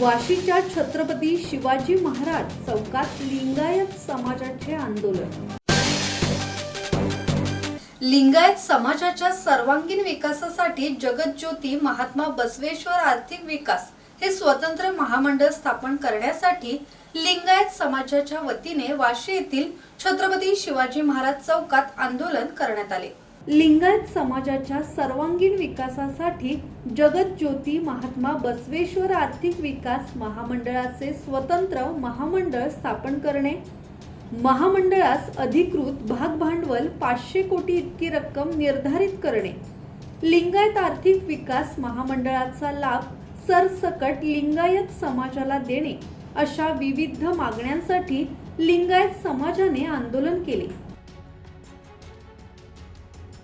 वाशीच्या छत्रपती शिवाजी महाराज चौकात लिंगायत समाजाचे आंदोलन. लिंगायत समाजाच्या सर्वांगीण विकासासाठी जगज्योती महात्मा बसवेश्वर आर्थिक विकास हे स्वतंत्र महामंडळ स्थापन करण्यासाठी लिंगायत समाजाच्या वतीने वाशी येथील छत्रपती शिवाजी महाराज चौकात आंदोलन करण्यात आले. लिंगायत समाजाच्या सर्वांगीण विकासासाठी जगतज्योती महात्मा बसवेश्वर आर्थिक विकास महामंडळाचे स्वतंत्र महामंडळ स्थापन करणे. महामंडळास अधिकृत भाग भांडवल पाचशे कोटी इतकी रक्कम निर्धारित करणे. लिंगायत आर्थिक विकास महामंडळाचा लाभ सरसकट लिंगायत समाजाला देणे अशा विविध मागण्यांसाठी लिंगायत समाजाने आंदोलन केले.